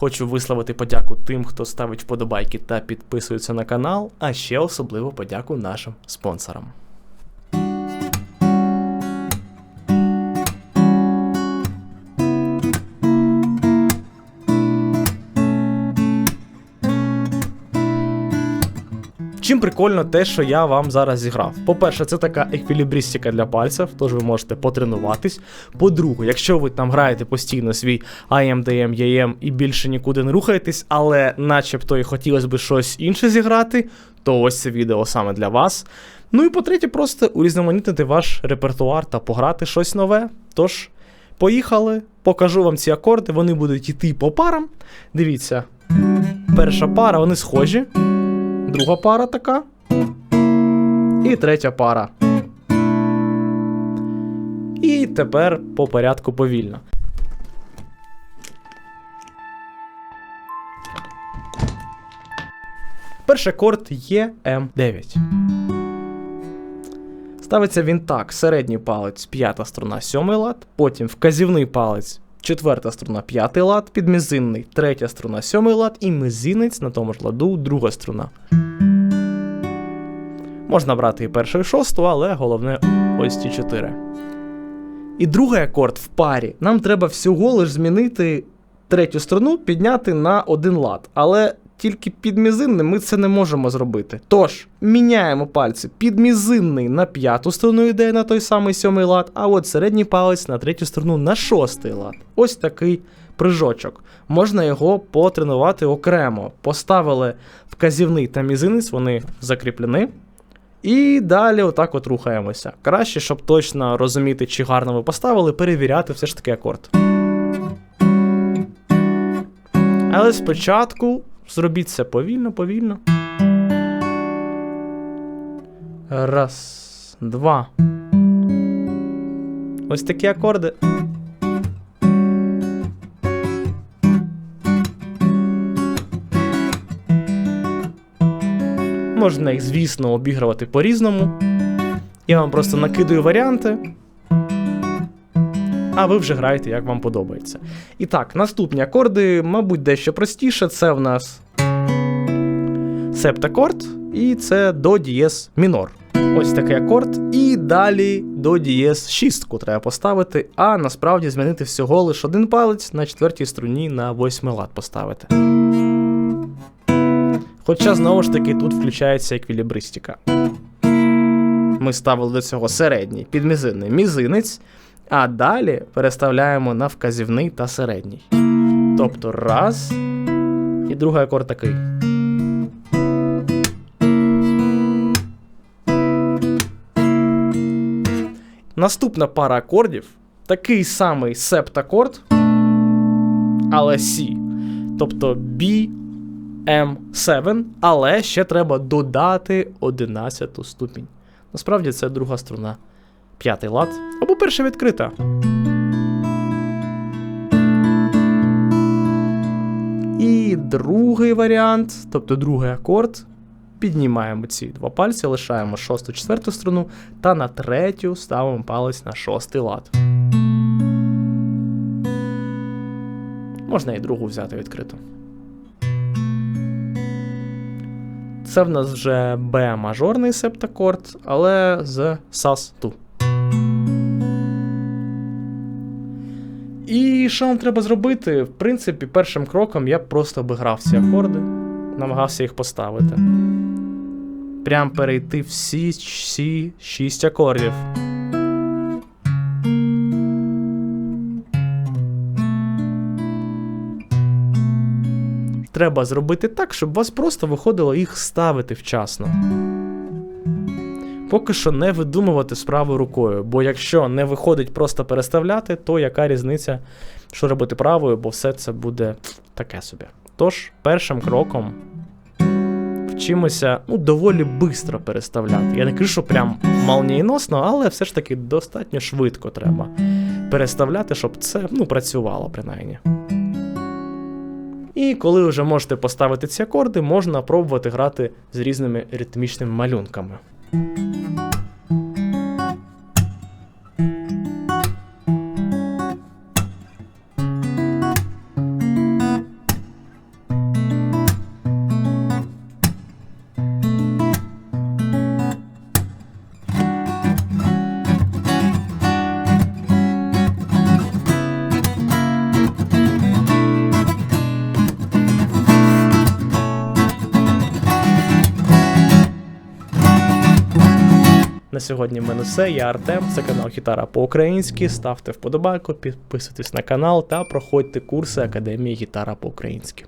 Хочу висловити подяку тим, хто ставить вподобайки та підписується на канал, а ще особливо подяку нашим спонсорам. Чим прикольно те, що я вам зараз зіграв. По-перше, це така еквілібристика для пальців, тож ви можете потренуватись. По-друге, якщо ви там граєте постійно свій IMDM, EM і більше нікуди не рухаєтесь, але начебто і хотілося б щось інше зіграти, то ось це відео саме для вас. Ну і по-третє, просто урізноманітнити ваш репертуар та пограти щось нове. Тож, поїхали, покажу вам ці акорди, вони будуть йти по парам. Дивіться, перша пара, вони схожі друга пара така. І третя пара. І тепер по порядку повільно. Перший акорд є М9. Ставиться він так: середній палець, п'ята струна, сьомий лад, потім вказівний палець, четверта струна, п'ятий лад, підмізинний, третя струна, сьомий лад, і мизинець на тому ж ладу, друга струна. Можна брати і першу, і шосту, але головне ось ці чотири. І другий акорд в парі. Нам треба всього лиш змінити третю струну, підняти на один лад. Але тільки під мізинним ми це не можемо зробити. Тож, міняємо пальці. Підмізинний на п'яту струну йде на той самий сьомий лад, а от середній палець на третю струну на шостий лад. Ось такий прижочок. Можна його потренувати окремо. Поставили вказівний та мізинець, вони закріплені. І далі отак от рухаємося. Краще, щоб точно розуміти, чи гарно ви поставили, перевіряти все ж таки акорд. Але спочатку зробіть це повільно, повільно. Раз, два. Ось такі акорди. Можна їх, звісно, обігрувати по-різному. Я вам просто накидаю варіанти. А ви вже граєте, як вам подобається. І так, наступні акорди, мабуть, дещо простіше. Це в нас септакорд, і це до дієс мінор. Ось такий акорд. І далі до дієс шістку треба поставити, а насправді змінити всього лише один палець на четвертій струні на восьмий лад поставити. Хоча, знову ж таки, тут включається еквілібристика. Ми ставили до цього середній, підмізинний мізинець, а далі переставляємо на вказівний та середній. Тобто раз. І другий акорд такий. Наступна пара акордів такий самий септакорд, але С. Тобто B, M7, але ще треба додати 11 ступінь. Насправді це друга струна. П'ятий лад або перша відкрита. І другий варіант, тобто другий акорд. Піднімаємо ці два пальці, лишаємо шосту, четверту струну, та на третю ставимо палець на шостий лад. Можна і другу взяти відкриту. Це в нас вже Б мажорний септакорд, але з САС-ту. І що вам треба зробити? В принципі, першим кроком я просто обіграв ці акорди, намагався їх поставити. Прям перейти всі всі шість акордів. Треба зробити так, щоб у вас просто виходило їх ставити вчасно. Поки що не видумувати справу рукою, бо якщо не виходить просто переставляти, то яка різниця, що робити правою, бо все це буде таке собі. Тож, першим кроком вчимося ну, доволі швидко переставляти. Я не кажу, що прям молнієносно, але все ж таки достатньо швидко треба переставляти, щоб це ну, працювало принаймні. І коли вже можете поставити ці акорди, можна пробувати грати з різними ритмічними малюнками. На сьогодні в мене все. Я Артем, це канал Гітара по-українськи. Ставте вподобайку, підписуйтесь на канал та проходьте курси Академії Гітара по-українськи.